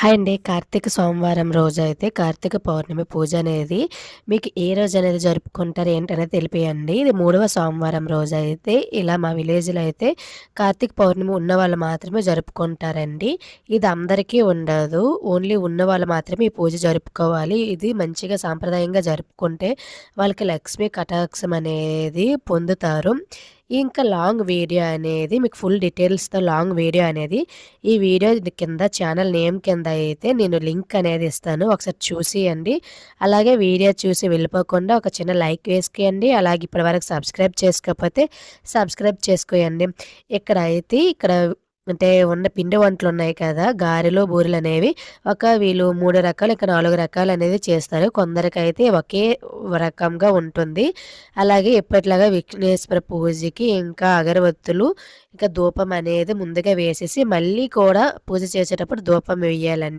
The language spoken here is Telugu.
హాయ్ అండి. కార్తీక సోమవారం రోజు అయితే కార్తీక పౌర్ణమి పూజ అనేది మీకు ఏ రోజు అనేది జరుపుకుంటారు ఏంటనేది తెలిపేయండి. ఇది మూడవ సోమవారం రోజు అయితే ఇలా మా విలేజ్లో అయితే కార్తీక పౌర్ణమి ఉన్న వాళ్ళు మాత్రమే జరుపుకుంటారండి. ఇది అందరికీ ఉండదు. ఓన్లీ ఉన్న వాళ్ళు మాత్రమే ఈ పూజ జరుపుకోవాలి. ఇది మంచిగా సాంప్రదాయంగా జరుపుకుంటే వాళ్ళకి లక్ష్మీ కటాక్షం అనేది పొందుతారు. ఇంకా లాంగ్ వీడియో అనేది మీకు ఫుల్ డీటెయిల్స్తో లాంగ్ వీడియో అనేది ఈ వీడియో కింద ఛానల్ నేమ్ కింద అయితే నేను లింక్ అనేది ఇస్తాను. ఒకసారి చూసియండి. అలాగే వీడియో చూసి వెళ్ళిపోకుండా ఒక చిన్న లైక్ వేసుకోండి అలాగే ఇప్పటివరకు సబ్స్క్రైబ్ చేసుకోకపోతే సబ్స్క్రైబ్ చేసుకోండి ఇక్కడ అయితే ఇక్కడ అంటే ఉన్న పిండి వంటలు ఉన్నాయి కదా గారెలు బూరెలు అనేవి. ఒక వీళ్ళు మూడు రకాలు ఇంకా నాలుగు రకాలు అనేది చేస్తారు. కొందరికైతే ఒకే రకంగా ఉంటుంది. అలాగే ఎప్పట్లాగా విఘ్నేశ్వర పూజకి ఇంకా అగరవత్తులు ఇంకా ధూపం అనేది ముందుగా వేసేసి మళ్ళీ కూడా పూజ చేసేటప్పుడు ధూపం వేయాలండి.